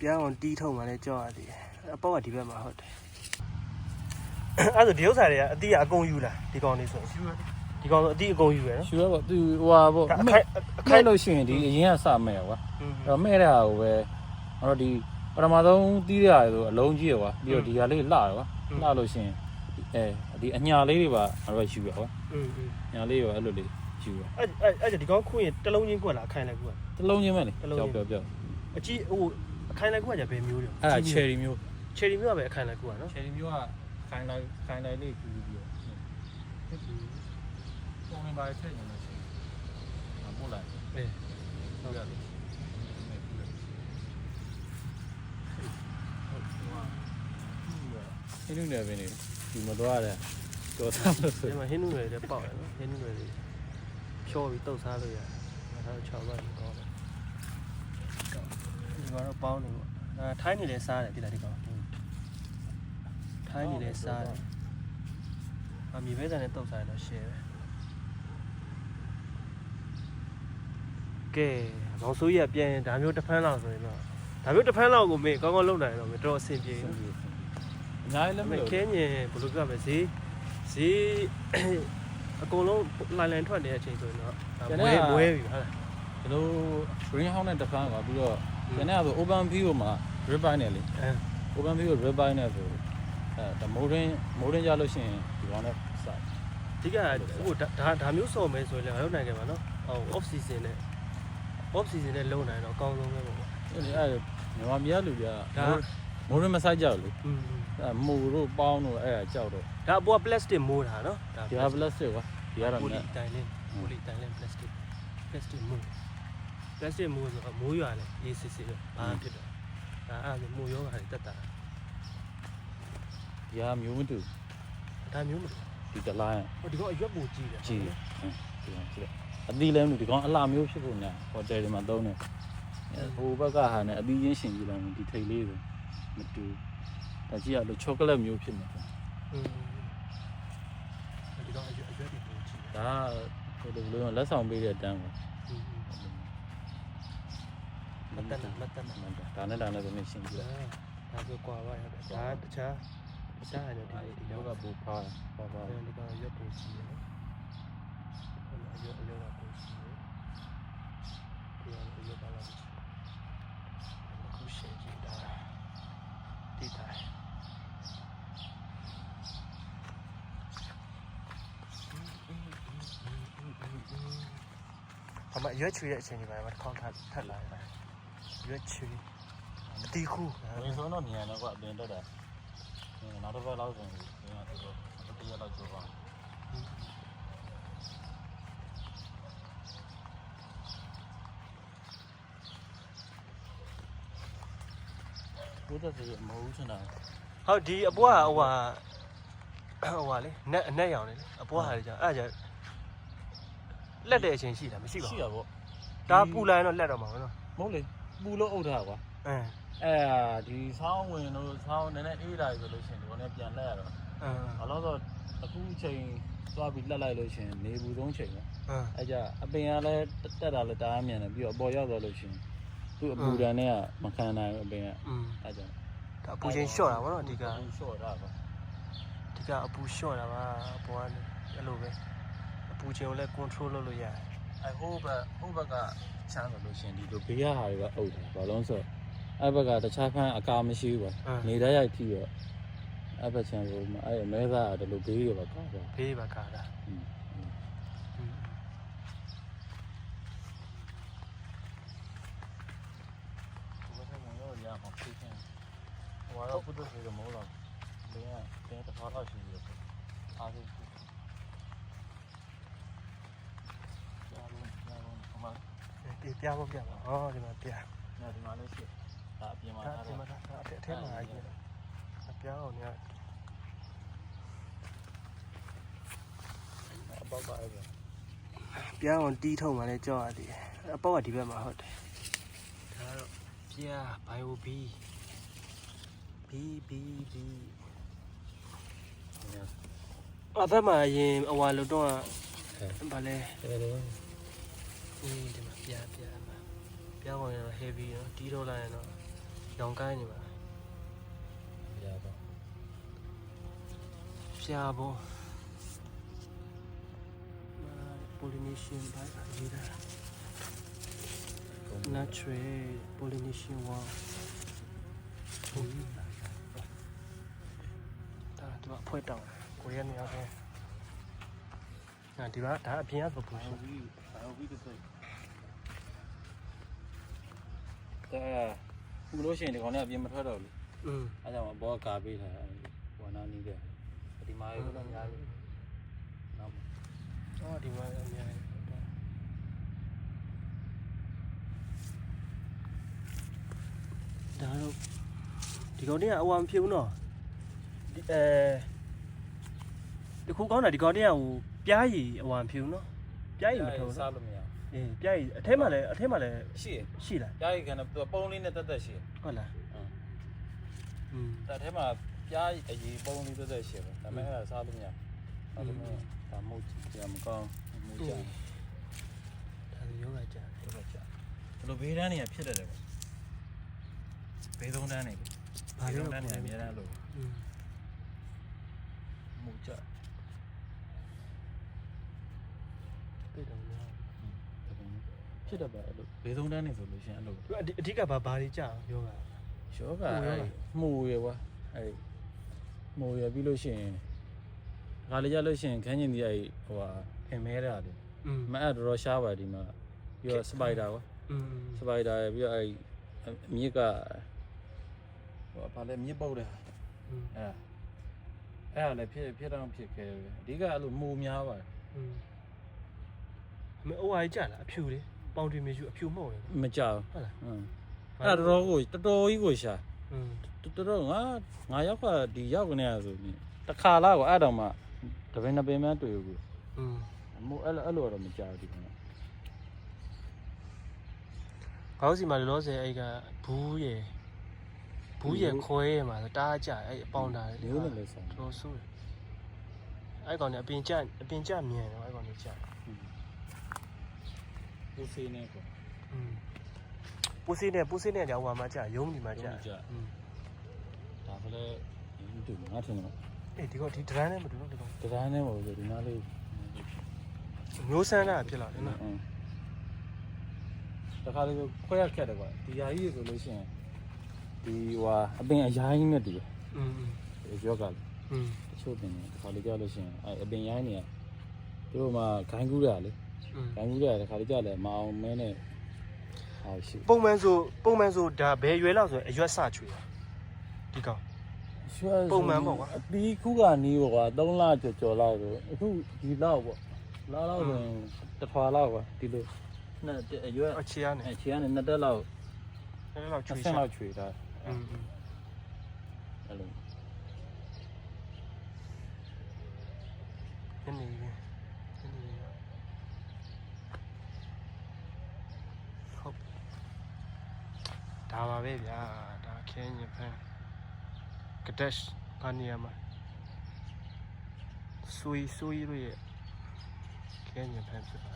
ပြန်အောင်တီးထုံမှလည်းကြောက်ရသေးတယ်အပေါက်ကဒီဘက်မှာဟုတ်တယ်အဲ့ဒါဒီဥစ္စာတွေကအတိအကုန်ယူလားဒီကောင်လေးဆိုယူရဒီကောင်ဆိုအတိအကုန်ယူရနော်ယူရပေါ့သူဟိုဟာပေါ့အခိုက်အခိုက်လို့ရှိရင်ဒီအရင်ကစမဲ့ကွာအဲ့တော့မဲ့တဲ့ဟာကိုပဲအဲ့တော့ဒီပထမဆုံးတီးတဲ့ဟာဆိုအလုံးကြီးရကွာပြီးတော့ဒီဟာလေးလှရကွာလှလို့ရှိရင်အဲဒီအညာလေးတွေပါအဲ့တော့ယူရကွာညာလေးရောအဲ့လိုလေးယူရအဲ့အဲ့ဒီကောင်ခုရင်တလုံးချင်းကွက်လားအခိုင်လည်းကွက်တလုံးချင်းမဲ့လေကြောက်ကြောက်ကြောက်အကြီးဟို ခိုင်လိုက်ကွက်ကဘယ်မျိုးလဲအဲ့ဒါချယ်ရီမျိုး ချယ်ရီမျိုးကပဲအခိုင်လိုက်ကွက်နော်ချယ်ရီမျိုးကခိုင်းလိုက်ခိုင်းလိုက်လေးကူပြီးတော့ပုံနေပါထည့်နေလို့ရှိရင်ပို့လိုက်အေးဟုတ်ရတယ်ဒီလိုနေပဲနေဒီမတော့ရတယ်ကြောသားလို့ဆိုဒီမှာဟင်းနူတွေလည်းပေါက်တယ်နော်ဟင်းနူတွေဖြောပြီးတုတ်စားလို့ရတယ်ဒါတော့6ဘတ်ကောင်းတယ်ဒီ ကတော့ပေါင်းနေပေါ့အဲထိုင်းနေလဲစားတယ်ဒီလားဒီကောင်ထိုင်းနေလဲစားတယ်အမီပဲစံနဲ့တုတ်စားရင်တော့ share ပဲကဲမောင်ဆိုးကြီးကပြန်ရင်ဒါမျိုးတစ်ဖန်းလောက်ဆိုရင်တော့ဒါမျိုးတစ်ဖန်းလောက်ကိုမင်းကောင်းကောင်းလုပ်နိုင်ရင်တော့မင်းတော်အဆင်ပြေအနော်များကြီးလည်းမမလို့ခဲညင်ဘယ်လိုပြောရမလဲဈေးဈေးအကုန်လုံးလိုင်လိုင်ထွက်နေတဲ့အချိန်ဆိုရင်တော့ဒါမွဲမွဲပြီဟုတ်လားဒီလို green house နဲ့တစ်ဖန်းပါပြီးတော့ ကျန်တဲ့ဆို open view မှာ ribeye နဲ့လေအဲ open view ribeye နဲ့ဆိုအဲဒါမိုးရင်းမိုးရင်းကြလို့ရှိရင်ဒီကောင်နဲ့စအဓိကဟိုဒါဒါမျိုးစော်မယ်ဆိုရင်လည်းမလုပ်နိုင်ကြပါနော်ဟို off season နဲ့ off season နဲ့လုံနိုင်တော့အကောင်းဆုံးပဲပေါ့အဲ့ဒီအဲ့မြန်မာပြည်ကလူပြဒါမိုးရင်းမဆိုင်ကြဘူးလေอืมအဲမူတို့ပေါင်းတို့အဲ့ဒါကြောက်တော့ဒါအပေါ်က plastic မိုးတာနော်ဒါဒီဟာ plastic ကွာဒီကတော့ပိုလီနဲ့တိုင်လင်းပိုလီတိုင်လင်း plastic plastic မိုး ပလတ်စတစ်မိုးဆိုတော့မိုးရွာလေရေစစ်စစ်ပဲဘာဖြစ်တော့ဒါအဲ့ဒါမိုးရောဂါတွေတက်တာ။ရာမျိုးမတူဒါမျိုးမဟုတ်ဒီတလိုင်းဟိုဒီကောင်အရွက်ကိုကြီးတယ်ကြီးတယ်ဟမ်ဒီကောင်ကြီးတယ်အသီးလည်းမတူဒီကောင်အလှမျိုးဖြစ်ဖို့ညာဟိုတယ်ဒီမှာသုံးတယ်ဟိုဘက်ကဟာနဲ့အသီးချင်းရှင်ကြီးလိုက်ဒီထိတ်လေးဆိုမတူဒါကြီးကလို့ချောကလက်မျိုးဖြစ်မှာပေါ့ဒီကောင်အရွက်အရွက်ကိုကြီးတယ်ဒါဟိုလိုလိုလက်ဆောင်ပေးတဲ့အတန်းပေါ့ ရှင်းပြဒါဒါဆိုကွာပါရတယ်ဒါတခြားတခြားရတယ်ဒီဒီဒီလောလောက်ကကဘူဖာဖာဖာဒီကောင်အရွက်ပူကြီးတယ်နော်အရွက်အရွက်ကပူကြီးတယ်ဒီကောင်အရွက်ကလာအခု ရှင်ကြည့်တာဒီတိုင်းအမရွက်ချွေတဲ့အချိန်ဒီမှာတစ်ခေါက်ထပ်ထပ်လာတယ်ရွက်ချွေအတီးခုဝင်ဆုံးတော့မြန်တော့ကအပြင်တက်တာနောက်တစ်ပတ်လောက်ဆိုရင်ဒီမှာတော့တရက်လောက်ကျော်ပါဘုဒ္ဓစေမဟုတ်ချင်တာဟုတ်ဒီအပွားကဟိုဟာဟိုဟာလေနက်အနက်ရောင်လေအပွားဟာလေကြာအဲ့ဒါကြာလက်တဲ့အချိန်ရှိတာမရှိပါရှိဘူးတာပေါ့ဒါပူလာရင်တော့လက်တော့မှာပဲနော်မဟုတ်လေ ပူလို့အုပ်ထားကွာအင်းအဲဒီဆောင်းဝင်လို့ဆောင်းနည်းနည်းအေးလာပြီဆိုလို့ရှိရင်ဒီကောင်နဲ့ပြန်လက်ရတော့အင်းဘာလို့ဆိုအခုချိန်သွားပြီးလက်လိုက်လို့ရှိရင်နေဘူးဆုံးချိန်ပဲအင်းအဲကြအပင်ကလည်းတက်တာလည်းတအားမြန်တယ်ပြီးတော့အပေါ်ရောက်သွားလို့ရှိရင်သူ့အပူတန်းနဲ့ကမခံနိုင်ဘူးအပင်ကอืมအဲကြောင့်ဒါအပူချိန်လျှော့တာဗောနော်အဓိကလျှော့တာပါအဓိကအပူလျှော့တာပါအပေါ်ကနေအဲ့လိုပဲအပူချိန်ကိုလည်း control လုပ်လို့ရတယ် အဲဟိုးဘက်ဟိုးဘက်ကချမ်းဆိုလို့ရှိရင်ဒီလိုဘေးရဟာတွေကအုပ်တယ်ဘာလို့လဲဆိုတော့အဲ့ဘက်ကတခြားဖန်းအကာမရှိဘူးပဲနေတတ်ရိုက်ကြည့်တော့အဲ့ဘက်ချမ်းကိုအဲ့မဲသားကဒီလိုဘေးရပဲကာတာဘေးပဲကာတာ我要不就是这个毛了，没人，别人他他去的，他是。 ပြဖို့ပြပါဟောဒီမှာပြနော်ဒီမှာလည်းရှိဒါအပြင်မှာဒါထားဒီတယ်မှာဒါအထက်အထက်မှာအရင်အပြောင်းအောင်ညအပေါက်ပါပဲပြောင်းအောင်တီးထုံမှလည်းကြောက်ရသေးတယ်အပေါက်ကဒီဘက်မှာဟုတ်တယ်ဒါတော့ပြာဘိုင်ယိုဘီဘီဘီဘီအဖက်မှာအရင်အဝါလို့တော့ဗာလဲတယ်တယ် အေးဒီမှာပြာပြာမှာပြောင်းအောင်ရတော့ heavy နော်တီးတော့လာရင်တော့ရောင်ကိုင်းနေပါရတော့ဖျာပေါ်ပိုလီနီရှင်းဘိုက်ရေးတာ natural pollination wall ဒါဒီမှာဖွဲ့တောင်းကိုရဲနေရာပဲငါဒီကဒါအပြင်ကပပူရှင် ဝီဘာဝီတစိဒါဘူးလို့ရှိရင်ဒီကောင်လေးအပြင်မထွက်တော့ဘူးอืมအဲကြောင့်ဘောကာပေးထားတယ်ဝနာနီးတယ်ဒီမှာရောတော့ညာပြီနောက်အော်ဒီမှာအများကြီးဒါတော့ဒီကောင်လေးကအဝါမဖြစ်ဘူးနော်ဒီအဲဒီခုကောင်းတာဒီကောင်လေးကဟိုပြားရည်အဝါမဖြစ်ဘူးနော် ပြားရည်မထုံစားလို့မရအေးပြားရည်အထဲမှာလည်းအထဲမှာလည်းရှိရရှိလားပြားရည်ကန်တော့ပုံးလေးနဲ့တက်တက်ရှိရဟုတ်လားอืมဒါထဲမှာပြားအရေးပုံးလေးတက်တက်ရှိပဲဒါပေမဲ့အဲ့ဒါစားလို့မရအဲ့လိုမျိုးဒါမို့ကြည့်မကောင်းမို့ကြဒါယောဂကြာယောဂကြာဘယ်လိုဘေးဒန်းနေရဖြစ်တယ်လဲဘေးသုံးဒန်းနေဘာလို့ဒန်းနေအများအားလို့မို့ကြ ဖြစ်တယ်ပါအဲ့လိုဘေးသုံးတန်းနေဆိုလို့ရှိရင်အဲ့လို သူအဓိကဘာဘာတွေကြာယောဂ ယောဂအဲ့မှုရယ်ကွာအဲ့မှုရယ်ပြီးလို့ရှိရင်ခါလေးကြလို့ရှိရင်ခန်းကျင်ဒီအဲ့ဟိုဟာဖင်မဲတာလေ อืม မအဲ့တော်တော်ရှားပါဒီမှာပြီးတော့စပိုက်ဒါကွာ อืม စပိုက်ဒါရယ်ပြီးတော့အဲ့အမြစ်ကဟိုဘာလဲမြစ်ပုတ်တယ် อืม အဲ့အဲ့ဒါလည်းဖြစ်ဖြစ်တော့ဖြစ်ခဲ့တယ်အဓိကအဲ့လိုမှုများပါတယ် อืมအမေအိုအိုင်ကြာလားအဖြူလေ ပေါင်တွေမြေယူအဖြူမဟုတ်လေ မကြောက် ဟုတ်လား ဟမ်အဲ့ဒါတော်တော်ကိုတော်တော်ကြီးကိုရှာ อืม တော်တော်ငါငါရောက်ကဒီရောက်ကနေရဆိုရင်တခါလာကိုအဲ့တော့မှတပင်နှစ်ပင်မှတွေ့ဘူး อืม မို့အဲ့လိုအဲ့လိုတော့မကြောက်ဒီကောင် ခေါင်းစီမှာလောလောဆယ်အဲ့ကဘူးရယ်ဘူးရယ်ခွဲရယ်မှာတားကြအဲ့အပေါင်တာလေ လေးနဲ့လည်းဆိုင် တော်ဆိုးတယ်အဲ့ကောင်เนี่ยအပင်ကြအပင်ကြမြန်တယ်အဲ့ကောင်เนี่ยကြ ကိုစေးနေ ပေါ့ อืมပူစီနဲ့ပူစီနဲ့ကြောင်ဟွာမှာကြရုံးဒီမှာကြ ရုံးဒီမှာကျ อืม ဒါကလည်းဒီတူငါထင်တယ် အေးဒီကောင်ဒီဒရန်နဲ့မတူတော့ဒီကောင် တရားနဲ့ပေါ့ဒီနားလေး မျိုးဆန်းတာဖြစ်လာတယ်နော် တခါလေးခွဲရခက်တယ်ကွာဒီယာကြီးဆိုလို့ရှိရင်ဒီဟွာအပင်အယားကြီးနဲ့တူတယ် อืม ရောဂါ อืม တချို့ပင်တခါလေးကြောက်လို့ရှိရင်အဲအပင်ရိုင်းနေရသူတို့မှခိုင်းကူးရလေ ။ရံမှုတွေကတခါလေးကြာလဲမအောင်မင်းနဲ့ဟာရှိပုံမှန်ဆိုပုံမှန်ဆိုဒါဘယ်ရွယ်လောက်ဆိုရင်အရွက်စချွေတာဒီကောင် ရွှဲပုံမှန်ပေါ့ကွာ အပီးခုကနီးပေါ့ကွာ3လကျော်ကျော်လောက်ဆိုအခုဒီလောက်ပေါ့လာလောက်ဆိုရင်တစ်ထွာလောက်ကွာဒီလိုနှစ်တက်အရွယ်အအခြေအနေအချီကနေနှစ်တက်လောက်အဲ့လောက်ချွေ20ချာလောက်ခြွေတာအင်းအဲ့လိုနည်းနည်း ဒါပါပဲဗျာဒါခဲညဖန်ကဒက်ရှ်ကနေရမှာဆွေဆွေရရဲ့ခဲညဖန်ဖြစ်ပါလေ